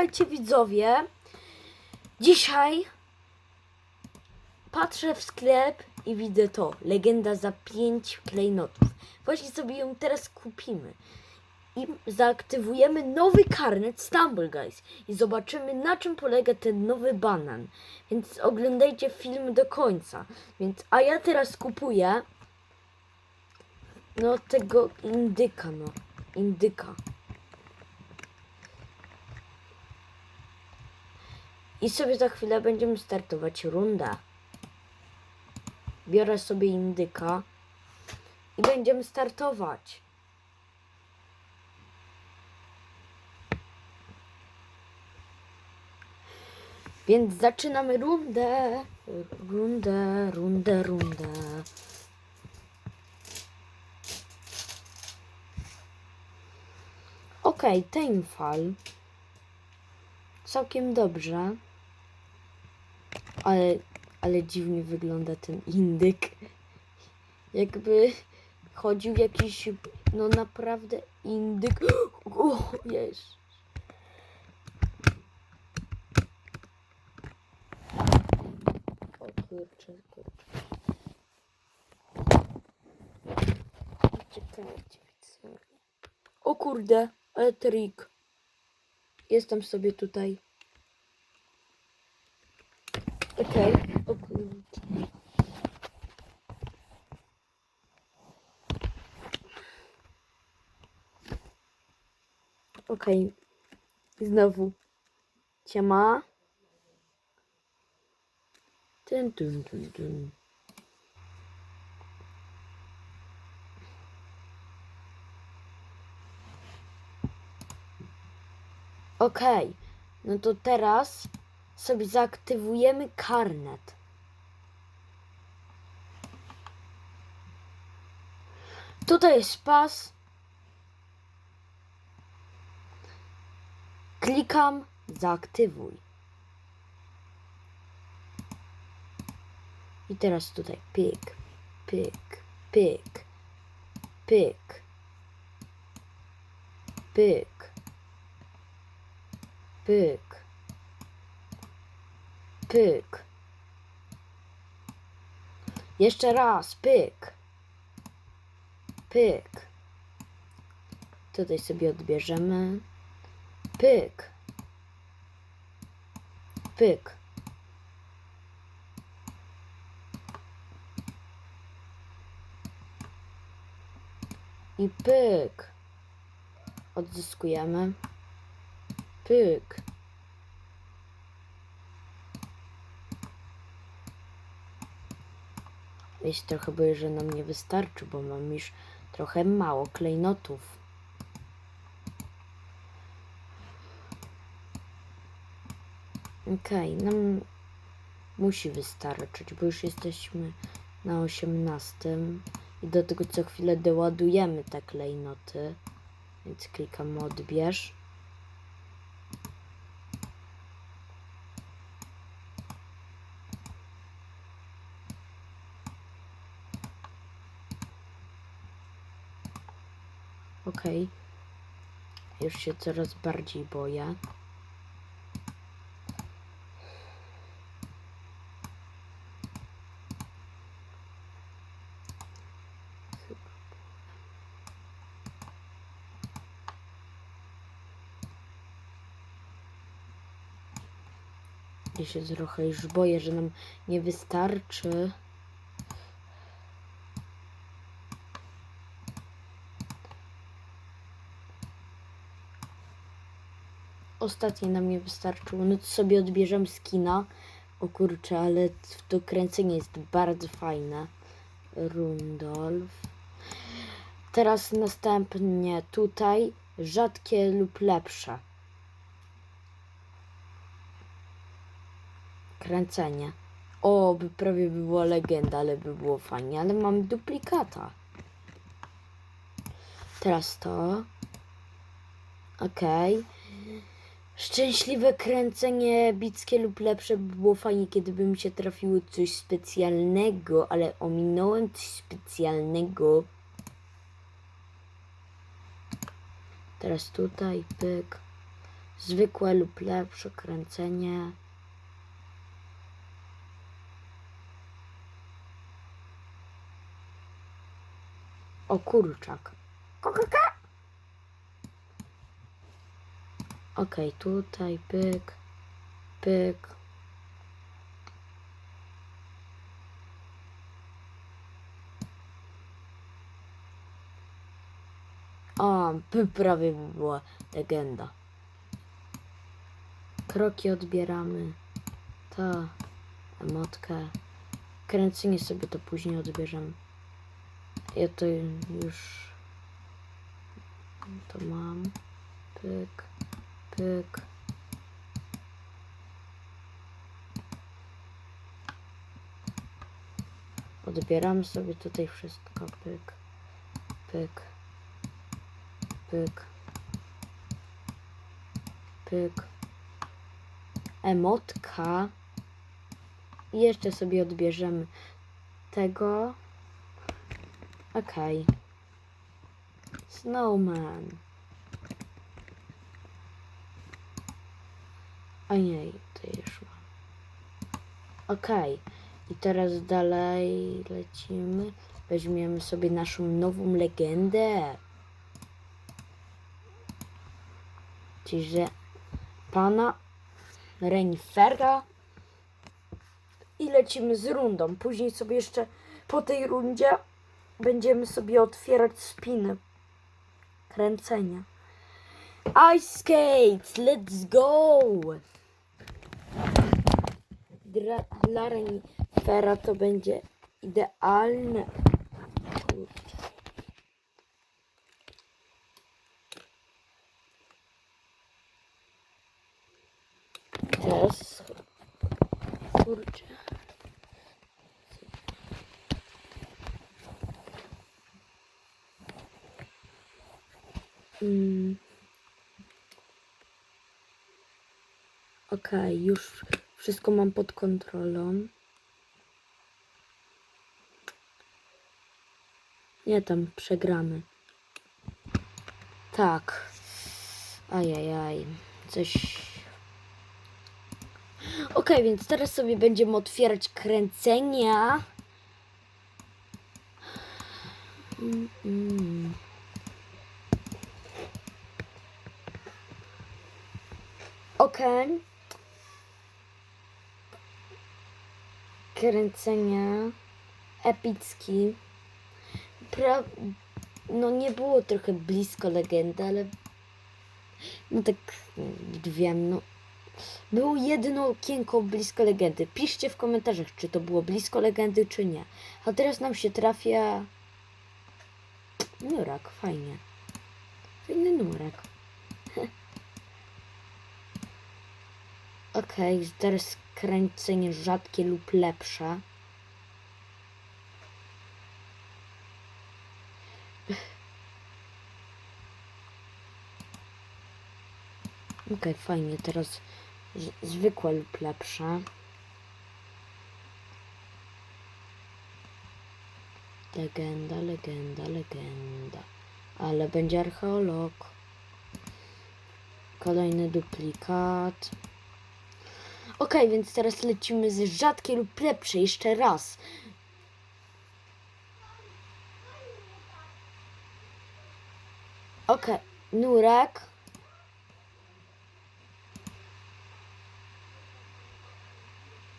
Słuchajcie widzowie, dzisiaj patrzę w sklep i widzę to, legenda za 5 klejnotów. Właśnie sobie ją teraz kupimy. I zaaktywujemy nowy karnet Stumble Guys i zobaczymy na czym polega ten nowy banan. Więc oglądajcie film do końca. Więc, a ja teraz kupuję no tego indyka, no. Indyka. I sobie za chwilę będziemy startować rundę. Biorę sobie indyka i będziemy startować. Więc zaczynamy rundę. Rundę, rundę, rundę. Okej, okay, Timefall. Całkiem dobrze. Ale, ale dziwnie wygląda ten indyk. Jakby chodził jakiś, no naprawdę indyk. O, jest. Kurczę, kurczę. Czekajcie. O kurde, ale trik. Jestem sobie tutaj. Okej, o kurczę. Okej. I Znowu. Ciema. Tyn, tyn, tyn, tyn. Okej, no to teraz sobie zaaktywujemy karnet. Tutaj jest pas. Klikam zaaktywuj. I teraz tutaj pyk, pyk, pyk, pyk, pyk, pyk, pyk. Jeszcze raz, pyk, pyk. Tutaj sobie odbierzemy. Pyk, pyk. I pyk. Odzyskujemy. Pyk. Ja się trochę boję, że nam nie wystarczy, bo mam już trochę mało klejnotów. Okej, nam musi wystarczyć, bo już jesteśmy na 18 i do tego co chwilę doładujemy te klejnoty. Więc klikam odbierz. Okej. Już się coraz bardziej boję. Ja się trochę już boję, że nam nie wystarczy. Ostatnie nam nie wystarczyło. No to sobie odbierzemy skina. O kurczę, ale to kręcenie jest bardzo fajne. Rundolf. Teraz następnie tutaj rzadkie lub lepsze. Kręcenie. O, by prawie by była legenda, ale by było fajnie, ale mam duplikata. Teraz to. Okej. Szczęśliwe kręcenie bickie lub lepsze by było fajnie, kiedy mi się trafiło coś specjalnego, ale ominąłem coś specjalnego. Teraz tutaj, pyk. zwykłe lub lepsze kręcenie. O kurczak. Kokaka. Okej, tutaj pyk, pyk. O, prawie by była legenda. Kroki odbieramy. Ta emotkę. Kręcenie sobie to później odbierzemy. Ja to już to mam. Pyk, pyk. Sobie tutaj wszystko. Pyk, pyk, pyk, pyk. Emotka. I jeszcze sobie odbierzemy tego. Okej. Snowman. A nie, to już mam. Okej. I teraz dalej lecimy. Weźmiemy sobie naszą nową legendę. Czyli, że pana Renifera. I lecimy z rundą. Później sobie jeszcze po tej rundzie będziemy sobie otwierać spiny. Kręcenia. Ice skates, let's go! Dla, dla renifera to będzie idealne. Teraz. Kurczę. Mm. Okej, już wszystko mam pod kontrolą. Nie tam, przegramy. Tak. Ajajaj. Coś... Okej, więc teraz sobie będziemy otwierać kręcenia. Mm, mm. Okej. Kręcenia. Epicki. Pra... No nie było trochę blisko legendy, ale... No tak wiem, no... Było jedno okienko blisko legendy. Piszcie w komentarzach, czy to było blisko legendy, czy nie. A teraz nam się trafia... Nurak, fajnie. Fajny nurak. Okej, teraz kręcenie rzadkie lub lepsze. Okej, fajnie, teraz zwykłe lub lepsze. Legenda, legenda, legenda. Ale będzie archeolog. Kolejny duplikat. Okej, więc teraz lecimy z rzadkiej lub lepszej jeszcze raz. Okej, nurek.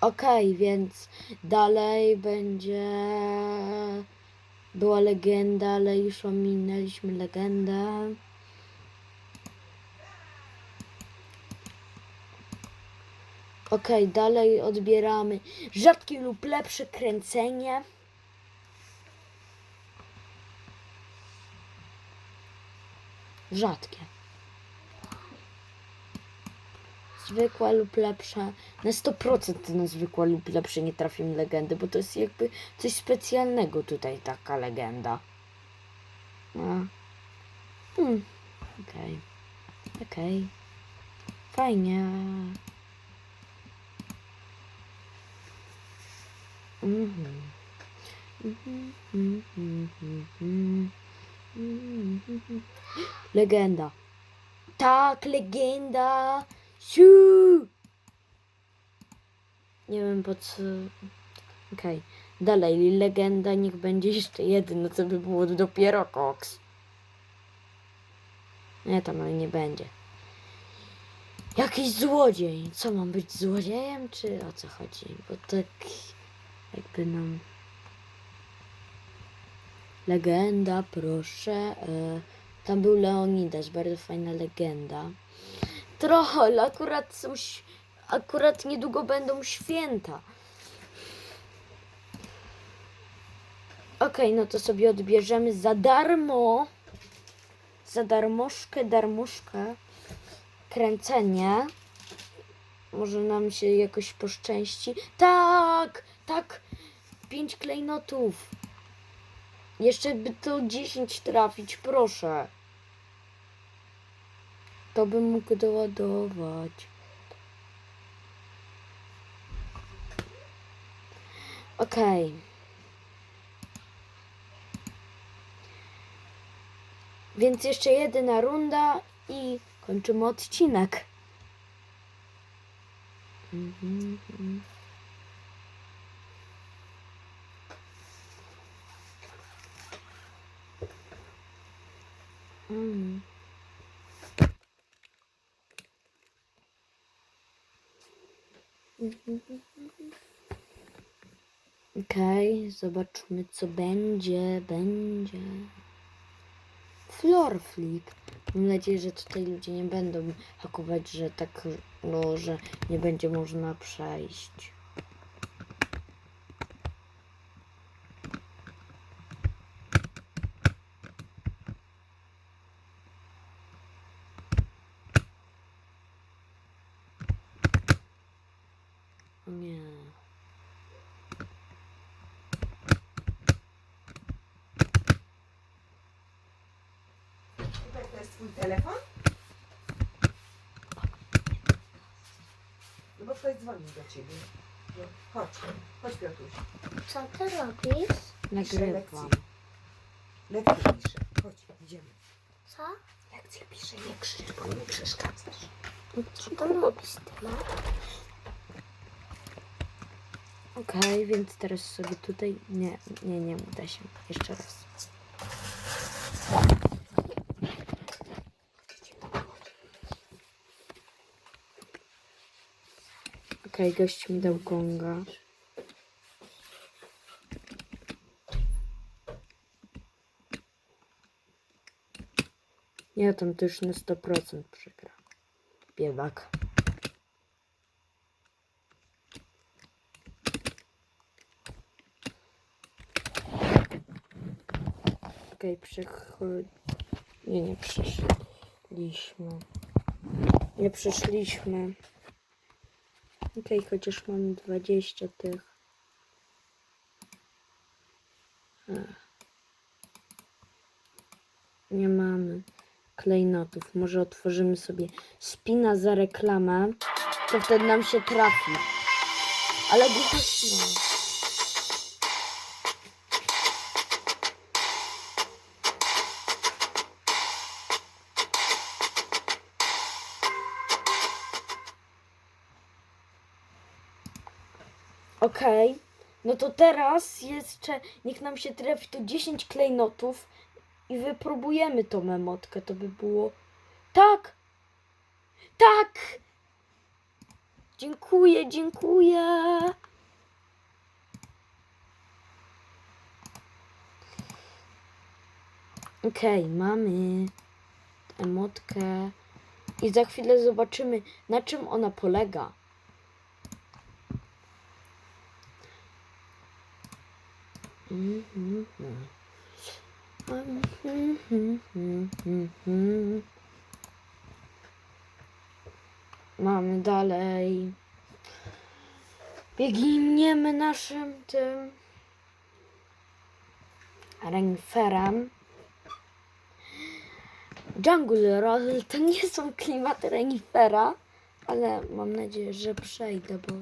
Okej, więc dalej będzie. Była legenda, ale już ominęliśmy legendę. Okej, dalej odbieramy rzadkie lub lepsze kręcenie. Rzadkie. Zwykłe lub lepsze. Na 100% na zwykłe lub lepsze nie trafimy legendy, bo to jest jakby coś specjalnego tutaj taka legenda. No. Hmm. Okej. Okej. Fajnie. Legenda. Tak, legenda. Siu! Nie wiem po co. Okej. Dalej, legenda niech będzie jeszcze jeden, no co by było dopiero koks. Nie, tam ale nie będzie. Jakiś złodziej. Co mam być złodziejem, czy o co chodzi? Bo tak jakby nam. Legenda, proszę. E, tam był Leonidas, bardzo fajna legenda. Trochę, akurat są. Akurat niedługo będą święta. Okej, no to sobie odbierzemy za darmo. Za darmożkę, darmożkę. Kręcenie. Może nam się jakoś poszczęści. Tak! Tak! Pięć klejnotów. Jeszcze by to 10 trafić, proszę. To bym mógł doładować. Okej. Więc jeszcze jedna runda i kończymy odcinek. Mm. Okej, zobaczmy co będzie, będzie. Floor flip. Mam nadzieję, że tutaj ludzie nie będą hakować, że tak, no, że nie będzie można przejść. Nie. Tutaj to jest twój telefon? No bo ktoś dzwoni do ciebie. No, chodź, chodź Piotruś. Co ty robisz? Nagrywam. Lekcję piszę. Chodź, idziemy. Co? Lekcję piszę, nie krzycz, bo mi przeszkadzasz. Co to robisz ty? Okej, więc teraz sobie tutaj. Nie, nie, nie uda się. Jeszcze raz. Okej, gość mi dał. Nie, tam już na 100% przegra. Biedak. Okej, przechod... Nie, nie przeszliśmy. Nie przeszliśmy. Okej, chociaż mam 20 tych. Nie mamy klejnotów. Może otworzymy sobie spina za reklamę. To wtedy nam się trafi. Ale głośno. Okej. No to teraz jeszcze niech nam się trafi tu 10 klejnotów i wypróbujemy tą memotkę. To by było. Tak! Tak! Dziękuję, dziękuję. Okej, mamy emotkę i za chwilę zobaczymy na czym ona polega. Mamy dalej. Biegniemy naszym tym reniferem. Jungle Roll to nie są klimaty renifera, ale mam nadzieję, że przejdę, bo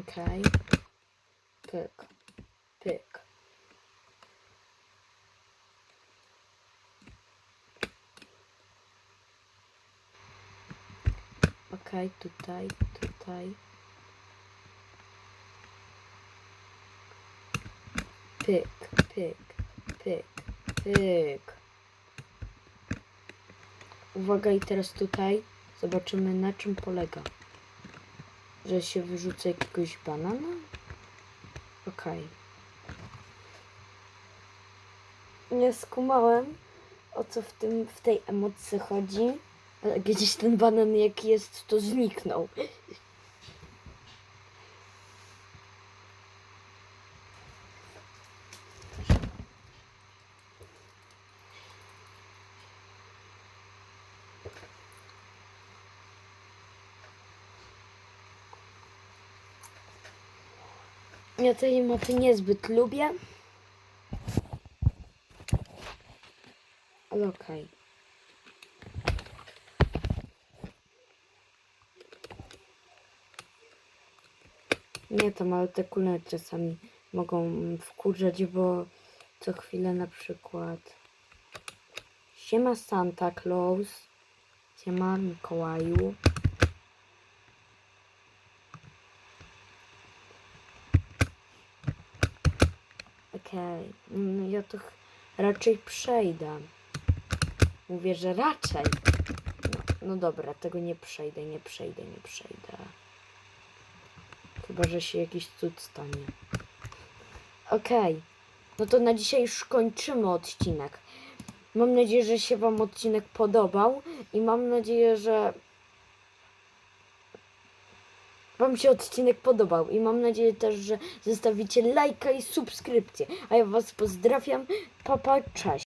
Okej. Pyk. Pyk. Okej, tutaj, tutaj. Pyk, pyk, pyk, pyk. Uwaga i teraz tutaj zobaczymy na czym polega. Że się wyrzuca jakiegoś banana? Okej. Nie skumałem o co w tym w tej emocji chodzi. Gdzieś ten banan jak jest to zniknął. Ja tej mapy niezbyt lubię. Ale okej. Nie tam, ale te kule czasami mogą wkurzać, bo co chwilę na przykład Siema Santa Claus Siema Mikołaju Okej, mm, ja to raczej przejdę. Mówię, że raczej. No, no dobra, tego nie przejdę, nie przejdę, nie przejdę. Chyba, że się jakiś cud stanie. Okej, no to na dzisiaj już kończymy odcinek. Mam nadzieję, że się Wam odcinek podobał i mam nadzieję, że Wam się odcinek podobał i mam nadzieję też, że zostawicie lajka i subskrypcję. A ja Was pozdrawiam. Papa, cześć.